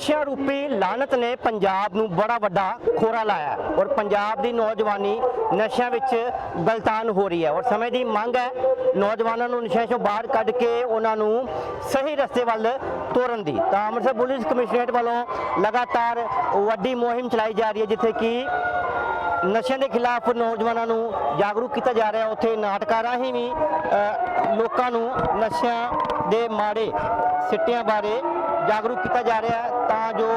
ਨਸ਼ਿਆਂ ਰੂਪੀ ਲਾਨਤ ਨੇ ਪੰਜਾਬ ਨੂੰ ਬੜਾ ਵੱਡਾ ਖੋਰਾ ਲਾਇਆ ਔਰ ਪੰਜਾਬ ਦੀ ਨੌਜਵਾਨੀ ਨਸ਼ਿਆਂ ਵਿੱਚ ਗਲਤਾਨ ਹੋ ਰਹੀ ਹੈ ਔਰ ਸਮੇਂ ਦੀ ਮੰਗ ਹੈ ਨੌਜਵਾਨਾਂ ਨੂੰ ਨਸ਼ਿਆਂ ਚੋਂ ਬਾਹਰ ਕੱਢ ਕੇ ਉਹਨਾਂ ਨੂੰ ਸਹੀ ਰਸਤੇ ਵੱਲ ਤੋਰਨ ਦੀ। ਤਾਂ ਅੰਮ੍ਰਿਤਸਰ ਪੁਲਿਸ ਕਮਿਸ਼ਨਰੇਟ ਵੱਲੋਂ ਲਗਾਤਾਰ ਵੱਡੀ ਮੁਹਿੰਮ ਚਲਾਈ ਜਾ ਰਹੀ ਹੈ ਜਿੱਥੇ ਕਿ ਨਸ਼ਿਆਂ ਦੇ ਖਿਲਾਫ ਨੌਜਵਾਨਾਂ ਨੂੰ ਜਾਗਰੂਕ ਕੀਤਾ ਜਾ ਰਿਹਾ ਉੱਥੇ ਨਾਟਕਾਂ ਰਾਹੀਂ ਵੀ ਲੋਕਾਂ ਨੂੰ ਨਸ਼ਿਆਂ ਦੇ ਮਾੜੇ ਸਿੱਟਿਆਂ ਬਾਰੇ ਜਾਗਰੂਕ ਕੀਤਾ ਜਾ ਰਿਹਾ ਹੈ ਤਾਂ ਜੋ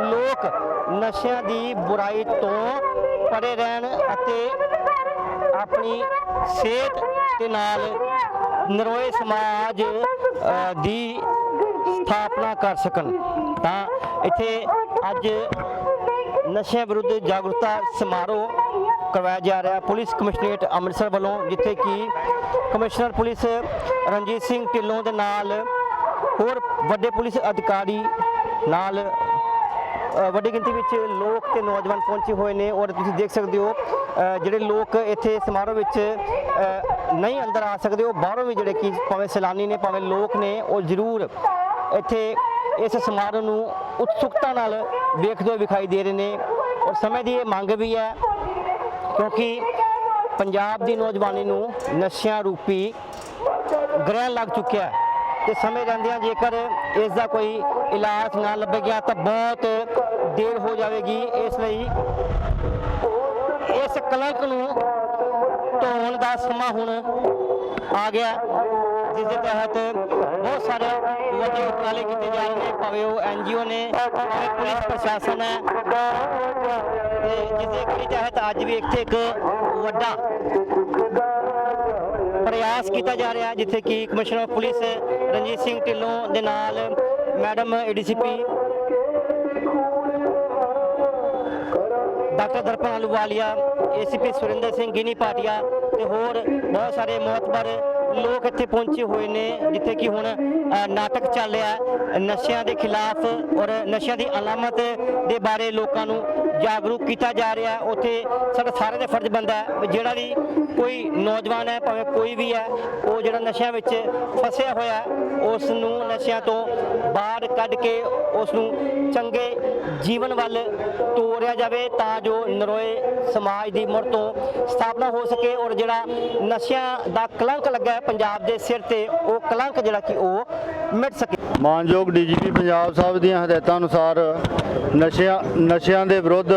ਲੋਕ ਨਸ਼ਿਆਂ ਦੀ ਬੁਰਾਈ ਤੋਂ ਪਰੇ ਰਹਿਣ ਅਤੇ ਆਪਣੀ ਸਿਹਤ ਦੇ ਨਾਲ ਨਰੋਏ ਸਮਾਜ ਦੀ ਸਥਾਪਨਾ ਕਰ ਸਕਣ। ਤਾਂ ਇੱਥੇ ਅੱਜ ਨਸ਼ਿਆਂ ਵਿਰੁੱਧ ਜਾਗਰੂਕਤਾ ਸਮਾਰੋਹ ਕਰਵਾਇਆ ਜਾ ਰਿਹਾ। ਪੁਲਿਸ ਕਮਿਸ਼ਨਰੇਟ ਅੰਮ੍ਰਿਤਸਰ ਵੱਲੋਂ, ਜਿੱਥੇ ਕਿ ਕਮਿਸ਼ਨਰ ਪੁਲਿਸ ਰਣਜੀਤ ਸਿੰਘ ਢਿੱਲੋਂ ਦੇ ਨਾਲ ਹੋਰ ਵੱਡੇ ਪੁਲਿਸ ਅਧਿਕਾਰੀ ਨਾਲ ਵੱਡੀ ਗਿਣਤੀ ਵਿੱਚ ਲੋਕ ਤੇ ਨੌਜਵਾਨ ਪਹੁੰਚੇ ਹੋਏ ਨੇ ਔਰ ਤੁਸੀਂ ਦੇਖ ਸਕਦੇ ਹੋ ਜਿਹੜੇ ਲੋਕ ਇੱਥੇ ਸਮਾਰੋਹ ਵਿੱਚ ਨਹੀਂ ਅੰਦਰ ਆ ਸਕਦੇ, ਉਹ ਬਾਹਰੋਂ ਵੀ ਜਿਹੜੇ ਕਿ ਭਾਵੇਂ ਸੈਲਾਨੀ ਨੇ, ਭਾਵੇਂ ਲੋਕ ਨੇ, ਉਹ ਜ਼ਰੂਰ ਇੱਥੇ ਇਸ ਸਮਾਰੋਹ ਨੂੰ ਉਤਸੁਕਤਾ ਨਾਲ ਵੇਖਦੇ ਹੋਏ ਵਿਖਾਈ ਦੇ ਰਹੇ ਨੇ ਔਰ ਸਮੇਂ ਦੀ ਇਹ ਮੰਗ ਵੀ ਹੈ ਕਿਉਂਕਿ ਪੰਜਾਬ ਦੀ ਨੌਜਵਾਨੀ ਨੂੰ ਨਸ਼ਿਆਂ ਰੂਪੀ ਗ੍ਰਹਿਣ ਲੱਗ ਚੁੱਕਿਆ ਹੈ। ਤੇ ਸਮੇਂ ਰਹਿੰਦਿਆਂ ਜੇਕਰ ਇਸ ਦਾ ਕੋਈ ਇਲਾਜ ਨਾ ਲੱਭੇਗਾ ਤਾਂ ਬਹੁਤ ਦੇਰ ਹੋ ਜਾਵੇਗੀ। ਇਸ ਲਈ ਇਸ ਕਲੰਕ ਨੂੰ ਧੋਣ ਦਾ ਸਮਾਂ ਹੁਣ ਆ ਗਿਆ, ਜਿਸ ਦੇ ਤਹਿਤ ਬਹੁਤ ਸਾਰੇ ਵੱਡੇ ਉਪਰਾਲੇ ਕੀਤੇ ਜਾ ਰਹੇ ਨੇ, ਭਾਵੇਂ ਉਹ ਐਨਜੀਓ ਨੇ ਭਾਵੇਂ ਪੁਲਿਸ ਪ੍ਰਸ਼ਾਸਨ ਹੈ। ਤੇ ਜਿਸ ਦੇ ਕੜੀ ਤਹਿਤ ਅੱਜ ਵੀ ਇੱਥੇ ਇੱਕ ਵੱਡਾ ਪ੍ਰਯਾਸ ਕੀਤਾ ਜਾ ਰਿਹਾ, ਜਿੱਥੇ ਕਿ commissioner of police Ranjit Singh Dhillon ਦੇ ਨਾਲ madam ADCP doctor Darpan Ahluwalia ACP Surinder Singh ਗਿਨੀ ਪਾਟਿਆ ਤੇ ਹੋਰ ਬਹੁਤ ਸਾਰੇ ਮਹਤਬਰ ਲੋਕ ਇੱਥੇ ਪਹੁੰਚੇ ਹੋਏ ਨੇ, ਜਿੱਥੇ ਕਿ ਹੁਣ ਨਾਟਕ ਚੱਲ ਰਿਹਾ ਨਸ਼ਿਆਂ ਦੇ ਖਿਲਾਫ ਔਰ ਨਸ਼ਿਆਂ ਦੀ ਅਲਾਮਤ ਦੇ ਬਾਰੇ ਲੋਕਾਂ ਨੂੰ ਜਾਗਰੂਕ ਕੀਤਾ ਜਾ ਰਿਹਾ ਉੱਥੇ ਸਾਡਾ ਸਾਰਿਆਂ ਦਾ ਫਰਜ਼ ਬਣਦਾ ਹੈ ਵੀ ਜਿਹੜਾ ਵੀ ਕੋਈ ਨੌਜਵਾਨ ਹੈ, ਭਾਵੇਂ ਕੋਈ ਵੀ ਹੈ, ਉਹ ਜਿਹੜਾ ਨਸ਼ਿਆਂ ਵਿੱਚ ਫਸਿਆ ਹੋਇਆ ਉਸ ਨੂੰ ਨਸ਼ਿਆਂ ਤੋਂ ਬਾਹਰ ਕੱਢ ਕੇ ਉਸ ਨੂੰ ਚੰਗੇ ਜੀਵਨ ਵੱਲ ਤੋਰਿਆ ਜਾਵੇ ਤਾਂ ਜੋ ਨਰੋਏ ਸਮਾਜ ਦੀ ਮੁੜ ਤੋਂ ਸਥਾਪਨਾ ਹੋ ਸਕੇ ਔਰ ਜਿਹੜਾ ਨਸ਼ਿਆਂ ਦਾ ਕਲੰਕ ਲੱਗਾ ਪੰਜਾਬ ਦੇ ਸਿਰ ਤੇ ਉਹ ਕਲੰਕ ਜਿਹੜਾ ਕਿ ਉਹ ਮਿਟ ਸਕੇ। ਮਾਨਯੋਗ ਡੀਜੀਪੀ ਪੰਜਾਬ ਸਾਹਿਬ ਦੀਆਂ ਹਦਾਇਤਾਂ ਅਨੁਸਾਰ ਨਸ਼ਿਆਂ ਨਸ਼ਿਆਂ ਦੇ ਵਿਰੁੱਧ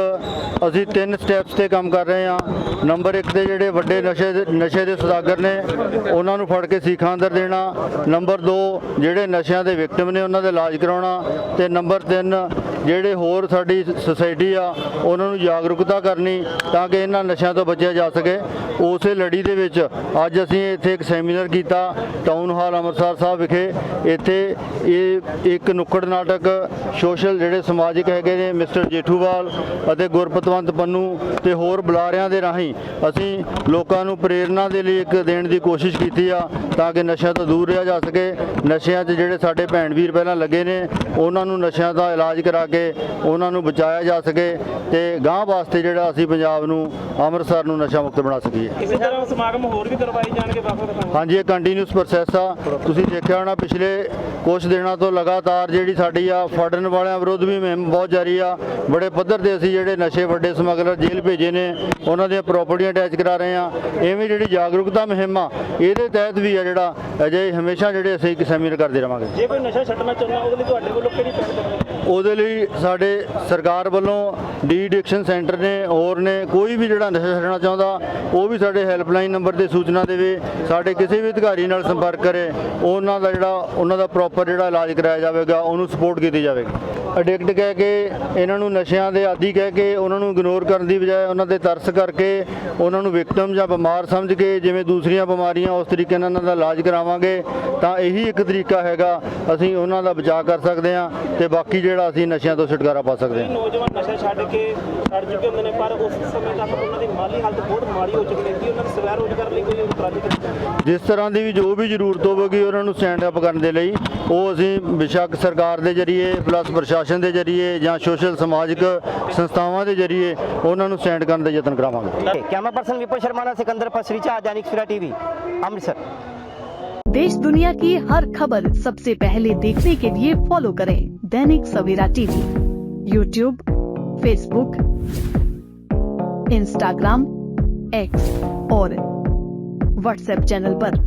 ਅਸੀਂ ਤਿੰਨ ਸਟੈਪਸ ਤੇ ਕੰਮ ਕਰ ਰਹੇ ਹਾਂ। ਨੰਬਰ 1 ਤੇ ਜਿਹੜੇ ਵੱਡੇ ਨਸ਼ੇ ਦੇ ਨਸ਼ੇ ਦੇ ਸੁਦਾਗਰ ਨੇ, ਉਹਨਾਂ ਨੂੰ ਫੜ ਕੇ ਸੀਖਾਂ ਅੰਦਰ ਦੇਣਾ। ਨੰਬਰ 2 ਜਿਹੜੇ ਨਸ਼ਿਆਂ ਦੇ ਵਿਕਟਮ ਨੇ, ਉਹਨਾਂ ਦਾ ਇਲਾਜ ਕਰਾਉਣਾ। ਤੇ ਨੰਬਰ 3 ਜਿਹੜੇ ਹੋਰ ਸਾਡੀ ਸੁਸਾਇਟੀ ਆ, ਉਹਨਾਂ ਨੂੰ ਜਾਗਰੂਕਤਾ ਕਰਨੀ ਤਾਂ ਕਿ ਇਹਨਾਂ ਨਸ਼ਿਆਂ ਤੋਂ ਬਚਿਆ ਜਾ ਸਕੇ। ਉਸੇ ਲੜੀ ਦੇ ਵਿੱਚ ਅੱਜ ਅਸੀਂ ਇੱਥੇ ਇੱਕ ਸੈਮੀਨਾਰ ਕੀਤਾ, ਟਾਊਨ ਹਾਲ ਅੰਮ੍ਰਿਤਸਰ ਸਾਹਿਬ ਵਿਖੇ। ਇੱਥੇ ਇਹ ਇੱਕ ਨੁੱਕੜ ਨਾਟਕ ਸੋਸ਼ਲ ਜਿਹੜੇ ਸਮਾਜਿਕ ਹੈਗੇ ਨੇ, ਮਿਸਟਰ ਜੇਠੂਵਾਲ ਅਤੇ ਗੁਰਪਤਵੰਤ ਪੰਨੂ ਤੇ ਹੋਰ ਬੁਲਾਰਿਆਂ ਦੇ ਰਾਹੀਂ ਅਸੀਂ ਲੋਕਾਂ ਨੂੰ ਪ੍ਰੇਰਣਾ ਦੇ ਲਈ ਇੱਕ ਦੇਣ ਦੀ ਕੋਸ਼ਿਸ਼ ਕੀਤੀ ਆ ਤਾਂ ਕਿ ਨਸ਼ਿਆਂ ਤੋਂ ਦੂਰ ਰਿਹਾ ਜਾ ਸਕੇ। ਨਸ਼ਿਆਂ 'ਚ ਜਿਹੜੇ ਸਾਡੇ ਭੈਣ ਵੀਰ ਪਹਿਲਾਂ ਲੱਗੇ ਨੇ, ਉਹਨਾਂ ਨੂੰ ਨਸ਼ਿਆਂ ਦਾ ਇਲਾਜ ਕਰਾ ਕੇ ਉਹਨਾਂ ਨੂੰ ਬਚਾਇਆ ਜਾ ਸਕੇ ਤੇ ਗਾਂਹ ਵਾਸਤੇ ਜਿਹੜਾ ਅਸੀਂ ਪੰਜਾਬ ਨੂੰ, ਅੰਮ੍ਰਿਤਸਰ ਨੂੰ ਨਸ਼ਾ ਮੁਕਤ ਬਣਾ ਸਕੀਏ। ਇਸੇ ਤਰ੍ਹਾਂ ਸਮਾਗਮ ਹੋਰ ਵੀ ਕਰਵਾਏ ਜਾਣਗੇ ਹਾਂਜੀ, ਇਹ ਕੰਟੀਨਿਊਸ ਪ੍ਰੋਸੈਸ ਆ। ਤੁਸੀਂ ਦੇਖਿਆ ਹੋਣਾ, ਪਿਛਲੇ ਕੁਝ ਦਿਨਾਂ ਤੋਂ ਲਗਾਤਾਰ ਜਿਹੜੀ ਸਾਡੀ ਆ, ਫੜਨ ਵਾਲਿਆਂ ਵਿਰੁੱਧ ਵੀ ਮੁਹਿੰਮ ਬਹੁਤ ਜਾਰੀ ਆ। ਬੜੇ ਪੱਧਰ ਤੇ ਅਸੀਂ ਜਿਹੜੇ ਨਸ਼ੇ ਵੱਡੇ ਸਮਗਲਰ ਜੇਲ੍ਹ ਭੇਜੇ ਨੇ, ਉਹਨਾਂ ਦੀਆਂ ਪ੍ਰਾਪਰਟੀਆਂ ਅਟੈਚ ਕਰਾ ਰਹੇ ਆ। ਐਵੇਂ ਜਿਹੜੀ ਜਾਗਰੂਕਤਾ ਮੁਹਿੰਮ ਆ, ਇਹਦੇ ਤਹਿਤ ਵੀ ਆ ਜਿਹੜਾ ਅਜੇ ਹਮੇਸ਼ਾ ਜਿਹੜੇ ਅਸੀਂ ਇੱਕ ਸੈਮੀਨਾਰ ਕਰਦੇ ਰਵਾਂਗੇ। ਜੇ ਕੋਈ ਨਸ਼ਾ ਛੱਡਣਾ ਚਾਹੁੰਦਾ, ਉਹਦੇ ਲਈ ਤੁਹਾਡੇ ਵੱਲੋਂ ਕਿਹੜੀ ਪਹਿਲ ਕਰੋਗੇ ਉਹਦੇ ਲਈ ਸਾਡੇ ਸਰਕਾਰ ਵੱਲੋਂ ਡੀ ਐਡਿਕਸ਼ਨ ਸੈਂਟਰ ਨੇ, ਹੋਰ ਨੇ, ਕੋਈ ਵੀ ਜਿਹੜਾ ਨਸ਼ਾ ਛੱਡਣਾ ਚਾਹੁੰਦਾ, ਉਹ ਵੀ ਸਾਡੇ ਹੈਲਪਲਾਈਨ ਨੰਬਰ ਤੇ ਸੂਚਨਾ ਦੇਵੇ, ਸਾਡੇ ਕਿਸੇ ਵੀ ਅਧਿਕਾਰੀ ਨਾਲ ਸੰਪਰਕ ਕਰੇ, ਉਹਨਾਂ ਦਾ ਜਿਹੜਾ, ਉਹਨਾਂ ਦਾ ਪ੍ਰੋਪਰ ਜਿਹੜਾ ਇਲਾਜ ਕਰਾਇਆ ਜਾਵੇਗਾ, ਉਹਨੂੰ ਸਪੋਰਟ ਕੀਤੀ ਜਾਵੇਗੀ। ਐਡਿਕਟ ਕਹਿ ਕੇ ਇਹਨਾਂ ਨੂੰ ਨਸ਼ਿਆਂ ਦੇ ਆਦੀ ਕਹਿ ਕੇ ਉਹਨਾਂ ਨੂੰ ਇਗਨੋਰ ਕਰਨ ਦੀ ਬਜਾਏ ਉਹਨਾਂ ਤੇ ਤਰਸ ਕਰਕੇ ਉਹਨਾਂ ਨੂੰ ਵਿਕਟਮ ਜਾਂ ਬਿਮਾਰ ਸਮਝ ਕੇ ਜਿਵੇਂ ਦੂਸਰੀਆਂ ਬਿਮਾਰੀਆਂ ਉਸ ਤਰੀਕੇ ਨਾਲ ਉਹਨਾਂ ਦਾ ਇਲਾਜ ਕਰਾਵਾਂਗੇ ਤਾਂ ਇਹੀ ਇੱਕ ਤਰੀਕਾ ਹੈਗਾ ਅਸੀਂ ਉਹਨਾਂ ਦਾ ਬਚਾਅ ਕਰ ਸਕਦੇ ਹਾਂ ਤੇ ਬਾਕੀ ਜਿਹੜਾ ਅਸੀਂ ਨਸ਼ਿਆਂ ਤੋਂ ਛੁਟਕਾਰਾ ਪਾ ਸਕਦੇ ਹਾਂ। ਨੌਜਵਾਨ ਨਸ਼ਾ ਛੱਡ ਕੇ ਛੱਡ ਚੁੱਕੇ ਹੁੰਦੇ ਨੇ ਪਰ ਉਸ ਸਮੇਂ ਤੱਕ ਉਹਨਾਂ ਦੀ ਮਾਲੀ ਹਾਲਤ ਬਹੁਤ ਮਾੜੀ ਹੋ ਚੁੱਕੀ ਹੈ ਕਿ ਉਹਨਾਂ ਨੂੰ ਸਵੈ ਰੋਜ਼ਗਾਰ ਲਈ ਕੋਈ ਉਪਰਾਲੇ ਜਿਸ ਤਰ੍ਹਾਂ ਦੀ ਵੀ ਜੋ ਵੀ ਜ਼ਰੂਰਤ ਹੋਵੇਗੀ ਉਹਨਾਂ ਨੂੰ ਸਟੈਂਡ ਅਪ ਕਰਨ ਦੇ ਲਈ ਉਹ ਅਸੀਂ ਬੇਸ਼ੱਕ ਸਰਕਾਰ ਦੇ ਜਰੀਏ ਪਲੱਸ ਪ੍ਰਸ਼ਾਸਨ प्रशासन के ज़रिए ज समाजिक संस्थावान के ज़रिए उन्होंने सेंड करने का यत्न करावे कैमरा परसन विपुल शर्मा सिकंदर पसरी झाजरा टीवी अमृतसर देश दुनिया की हर खबर सबसे पहले देखने के लिए फॉलो करें Dainik Savera TV YouTube Facebook Instagram X और व्हाट्सएप चैनल पर।